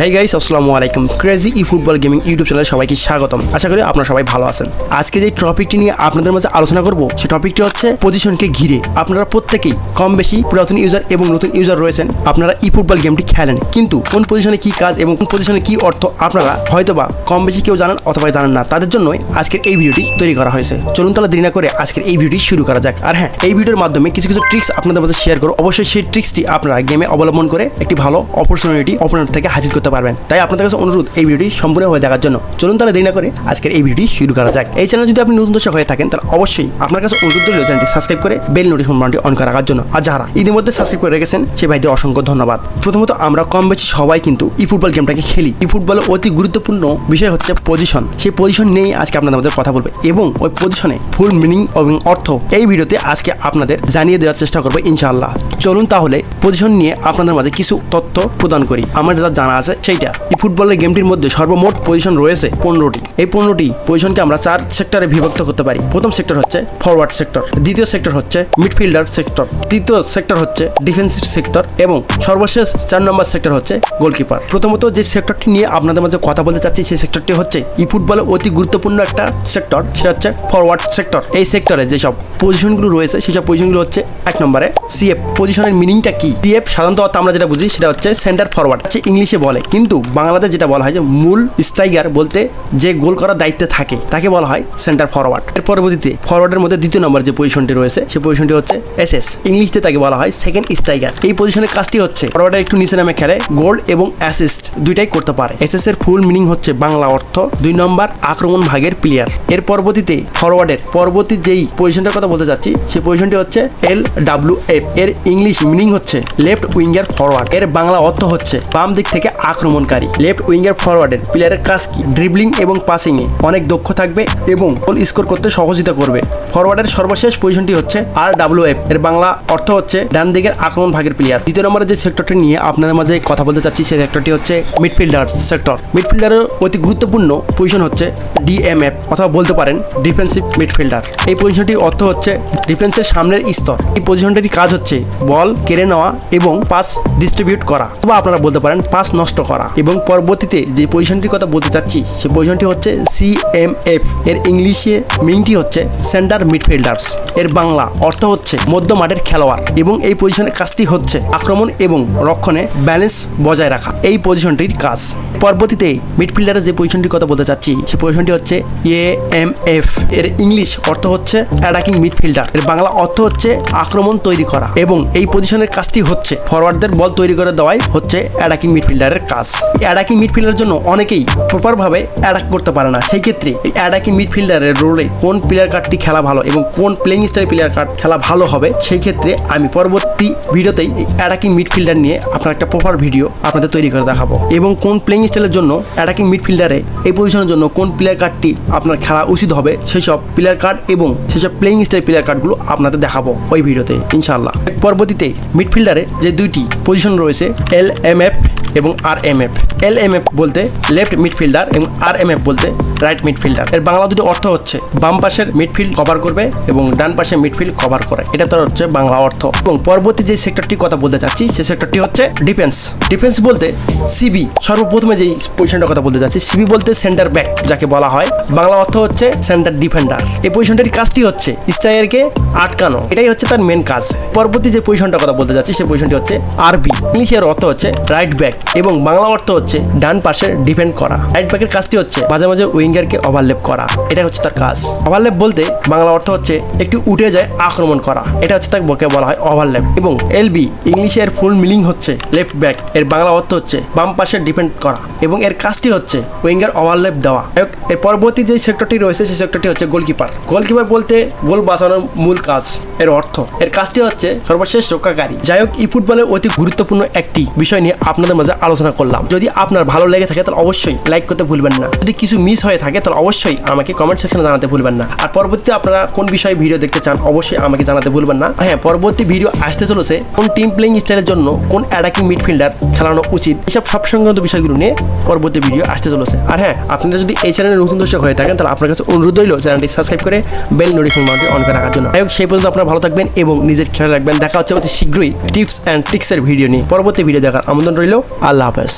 হেই guys আসসালামু আলাইকুম crazy e football gaming YouTube চ্যানেলে সবাইকে স্বাগতম। আশা করি আপনারা সবাই ভালো আছেন। আজকে যে টপিকটি নিয়ে আপনাদের মাঝে আলোচনা করব সেই টপিকটি হচ্ছে পজিশনকে ঘিরে। আপনারা প্রত্যেকেই কম বেশি পুরাতন ইউজার এবং নতুন ইউজার রয়েছেন। আপনারা ই ফুটবল গেমটি খেলেন। কিন্তু কোন পজিশনে কি কাজ এবং কোন পজিশনে কি অর্থ আপনারা হয়তোবা কম বেশি কেউ জানেন অথবা জানেন না। তাদের জন্যই আজকের এই ভিডিওটি তৈরি করা হয়েছে। চলুন তাহলে দেরি না করে আজকের এই ভিডিওটি শুরু করা যাক। আর হ্যাঁ এই ভিডিওর মাধ্যমে কিছু কিছু ট্রিক্স আপনাদের মাঝে শেয়ার করো অবশ্যই সেই ট্রিক্সটি আপনারা গেমে অবলম্বন করে একটি ভালো অপরচুনিটি অপোনেন্ট থেকে হাজির করতে পারবেন। তাই আপনাদের কাছে অনুরোধ, এই ভিডিওটি সম্পূর্ণভাবে দেখার জন্য। চলুন তাহলে দেরি না করে আজকের এই ভিডিওটি শুরু করা যাক। এই চ্যানেল যদি আপনি নতুন দর্শক হয়ে থাকেন, তাহলে অবশ্যই আপনার কাছে অনুরোধ রইল চ্যানেলটি সাবস্ক্রাইব করে বেল নোটিফিকেশন বাটনটি অন করে রাখার জন্য। আর যারা ইতিমধ্যে সাবস্ক্রাইব করে রেখেছেন সেই ভাইদের অসংখ্য ধন্যবাদ। প্রথমত আমরা কম বেশি সবাই কিন্তু ই ফুটবল গেমটাকে খেলি। ই ফুটবলের অতি গুরুত্বপূর্ণ বিষয় হচ্ছে পজিশন সেই পজিশন নিয়েই আজকে আপনাদের মধ্যে কথা বলবে এবং ওই পজিশনে ফুল মিনিং এবং অর্থ এই ভিডিওতে আজকে আপনাদের জানিয়ে দেওয়ার চেষ্টা করব ইনশাআল্লাহ। চলুন তাহলে পজিশন নিয়ে আপনাদের মাঝে কিছু তথ্য প্রদান করি। আমার যেটা জানা আছে সেইটা। এই ফুটবলের গেমটির মধ্যে সর্বমোট পজিশন রয়েছে পনেরোটি। এই পনেরোটি পজিশনকে আমরা চার সেক্টরে বিভক্ত করতে পারি। প্রথম সেক্টর হচ্ছে ফরওয়ার্ড সেক্টর দ্বিতীয় সেক্টর হচ্ছে মিডফিল্ডার সেক্টর তৃতীয় সেক্টর হচ্ছে ডিফেন্সিভ সেক্টর এবং সর্বশেষ চার নম্বর সেক্টর হচ্ছে গোলকিপার প্রথমত যে সেক্টরটি নিয়ে আপনাদের মাঝে কথা বলতে চাচ্ছি, সেই সেক্টরটি হচ্ছে ই ফুটবলে অতি গুরুত্বপূর্ণ একটা সেক্টর সেটা হচ্ছে ফরওয়ার্ড সেক্টর এই সেক্টরে যেসব পজিশনগুলো রয়েছে, সেসব পজিশনগুলো হচ্ছে এক নম্বরে সিএফ পজিশনের মিনিংটা কি? সিএফ সাধারণত আমরা যেটা বুঝি, সেটা হচ্ছে সেন্টার ফরওয়ার্ড হচ্ছে ইংলিশে বলে। কিন্তু বাংলাতে যেটা বলা হয় যে মূল স্ট্রাইকার বলতে যে গোল করার দায়িত্বে থাকে, তাকে বলা হয় সেন্টার ফরওয়ার্ড। এর পরবর্তীতে ফরওয়ার্ডের মধ্যে দ্বিতীয় নম্বর যে পজিশনটি রয়েছে সেই পজিশনটি হচ্ছে এসএস। ইংলিশতে তাকে বলা হয় সেকেন্ড স্ট্রাইকার। এই পজিশনের কাজটি হচ্ছে ফরওয়ার্ডের একটু নিচে নামে খেলে গোল এবং অ্যাসিস্ট দুইটাই করতে পারে। এসএস এর ফুল মিনিং হচ্ছে বাংলা অর্থ, দুই নম্বর আক্রমণ ভাগের প্লেয়ার এর পরবর্তীতে ফরওয়ার্ডের পরবর্তী যেই পজিশনটার কথা বলতে চাচ্ছি সেই পজিশনটি হচ্ছে এল ডাব্লিউ এফ। এর ইংলিশ মিনিং হচ্ছে লেফট উইঙ্গার ফরওয়ার্ড। এর বাংলা অর্থ হচ্ছে বাম দিক থেকে আক্রমণকারী। লেফট উইঙ্গার ফরওয়ার্ডের প্লেয়ারের কাজ কি? ড্রিবলিং এবং পাসিং এ অনেক দক্ষ থাকবে এবং গোল স্কোর করতে সহযোগিতা করবে। ফরওয়ার্ডের সর্বশেষ পজিশনটি হচ্ছে আর ডাব্লিউ এফ এর বাংলা অর্থ হচ্ছে ডান দিকের আক্রমণ ভাগের প্লেয়ার দ্বিতীয় নম্বরে যে সেক্টরটি নিয়ে আপনাদের মাঝে কথা বলতে চাচ্ছি, সেই সেক্টরটি হচ্ছে মিডফিল্ডার সেক্টর মিডফিল্ডারের অতি গুরুত্বপূর্ণ পজিশন হচ্ছে ডিএমএফ অথবা বলতে পারেন ডিফেন্সিভ মিডফিল্ডার এই পজিশনটির অর্থ হচ্ছে ডিফেন্সের সামনের স্তর। এই পজিশনটির কাজ হচ্ছে বল কেড়ে নেওয়া এবং পাস ডিস্ট্রিবিউট করা বা আপনারা বলতে পারেন পাস নষ্ট করা। এবং পরবর্তীতে যে পজিশনটির কথা বলতে চাচ্ছি সেই পজিশনটি হচ্ছে সিএমএফ এর ইংলিশে মিনিংটি হচ্ছে সেন্টার মিডফিল্ডার্স এর বাংলা অর্থ হচ্ছে মধ্য মাঠের খেলোয়াড়। এবং এই পজিশনের কাজটি হচ্ছে আক্রমণ এবং রক্ষণে ব্যালেন্স বজায় রাখা। এই পজিশনটির কাজ। পরবর্তীতে মিডফিল্ডারের যে পজিশনটির কথা বলতে চাচ্ছি সেই পজিশনটি হচ্ছে এ এম এফ এর ইংলিশ অর্থ হচ্ছে অ্যাটাকিং মিডফিল্ডার এর বাংলা অর্থ হচ্ছে আক্রমণ তৈরি করা। এবং এই পজিশনের কাজটি হচ্ছে ফরওয়ার্ডদের বল তৈরি করে দেওয়াই হচ্ছে অ্যাটাকিং মিডফিল্ডারের কাজ। অ্যাডাকি মিডফিল্ডারের জন্য অনেকেই প্রপারভাবে অ্যাটাক করতে পারে না। সেই ক্ষেত্রে এই অ্যাডাকি মিডফিল্ডারের রোলে কোন প্লেয়ার কার্ডটি খেলা ভালো এবং কোন প্লেইং স্টাইল প্লেয়ার কার্ড খেলা ভালো হবে, সেই ক্ষেত্রে আমি পরবর্তী ভিডিওতেই এই অ্যাটাকিং মিডফিল্ডার নিয়ে আপনার একটা প্রপার ভিডিও আপনাদের তৈরি করে দেখাবো। এবং কোন প্লেইং স্টাইলের জন্য অ্যাটাকিং মিডফিল্ডারে এই পজিশনের জন্য কোন প্লেয়ার কার্ডটি আপনার খেলা উচিত হবে সেই সব প্লেয়ার কার্ড এবং সেসব প্লেইং স্টাইল প্লেয়ার কার্ডগুলো আপনাদের দেখাবো ওই ভিডিওতে ইনশাআল্লাহ। পরবর্তীতে মিডফিল্ডারে যে দুইটি পজিশন রয়েছে এল এম এফ এবং R M F L M F বলতে লেফট মিডফিল্ডার এবং আর এম এফ বলতে রাইট মিডফিল্ডার এর বাংলা দুটি অর্থ হচ্ছে বাম পাশের মিডফিল্ড কভার করবে এবং ডান পাশে মিডফিল্ড কভার করে। এটা তার হচ্ছে বাংলা অর্থ। এবং পরবর্তী যে সেক্টরটি কথা বলতে চাচ্ছি সেই সেক্টরটি হচ্ছে ডিফেন্স ডিফেন্স বলতে সিবি সর্বপ্রথমে যেই পজিশনটার কথা বলতে চাচ্ছি সিবি বলতে সেন্টার ব্যাক যাকে বলা হয়। বাংলা অর্থ হচ্ছে সেন্টার ডিফেন্ডার এই পজিশনটির কাজটি হচ্ছে স্ট্রাইকারকে আটকানো। এটাই হচ্ছে তার মেন কাজ। পরবর্তী যে পজিশনটার কথা বলতে চাচ্ছি সেই পজিশনটি হচ্ছে আরবি ইংলিশের অর্থ হচ্ছে রাইট ব্যাক এবং বাংলা অর্থ হচ্ছে ডান পাশে ডিফেন্ড করা। রাইট ব্যাকের কাজটি হচ্ছে মাঝে মাঝে উইঙ্গারকে ওভারলেপ করা। এটা হচ্ছে তার কাজ। ওভারলেপ বলতে বাংলা অর্থ হচ্ছে একটু উঠে যায় আক্রমণ করা। এটা হচ্ছে তাকে বকে বলা হয় ওভারলেপ এবং এলবি ইংলিশের ফুল মিলিং হচ্ছে লেফট ব্যাক এর বাংলা অর্থ হচ্ছে বাম পাশে ডিফেন্ড করা। এবং এর কাজটি হচ্ছে উইঙ্গার ওভারলেপ দেওয়া। এর পরবর্তী যে সেক্টরটি রয়েছে, সেই সেক্টরটি হচ্ছে গোলকিপার গোলকিপার বলতে গোল বাঁচানোর মূল কাজ, এর অর্থ। এর কাজটি হচ্ছে সর্বশেষ রক্ষাকারী। যাই হোক ই ফুটবলে অতি গুরুত্বপূর্ণ একটি বিষয় নিয়ে আপনাদের মাঝে আলোচনা করলাম। যদি আপনার ভালো লেগে থাকে, তাহলে অবশ্যই লাইক করতে ভুলবেন না। যদি কিছু মিস হয়ে থাকে, তাহলে অবশ্যই আমাকে কমেন্ট সেকশনে জানাতে ভুলবেন না। আর পরবর্তীতে আপনারা কোন বিষয়ে ভিডিও দেখতে চান, অবশ্যই আমাকে জানাতে ভুলবেন না। হ্যাঁ পরবর্তী ভিডিও আসতে চলেছে কোন টিম প্লেইং স্টাইলের জন্য কোন অ্যাটাকিং মিডফিল্ডার খেলানো উচিত, এসব সব সংক্রান্ত বিষয়গুলো নিয়ে পরবর্তী ভিডিও আসতে চলেছে। আর হ্যাঁ আপনারা যদি এই চ্যানেলে নতুন দর্শক হয়ে থাকেন, তাহলে আপনার কাছে অনুরোধ রইল চ্যানেলটি সাবস্ক্রাইব করে বেল নোটিফিকেশন বাটনটি অন করে রাখার জন্য। হোক, সেই পর্যন্ত আপনারা ভালো থাকবেন এবং নিজের খেয়াল রাখবেন। দেখা হচ্ছে অতি শীঘ্রই টিপস অ্যান্ড ট্রিক্সের ভিডিও নিয়ে। পরবর্তী ভিডিও দেখার আমন্ত্রণ রইল। আল্লাহ হাফেজ।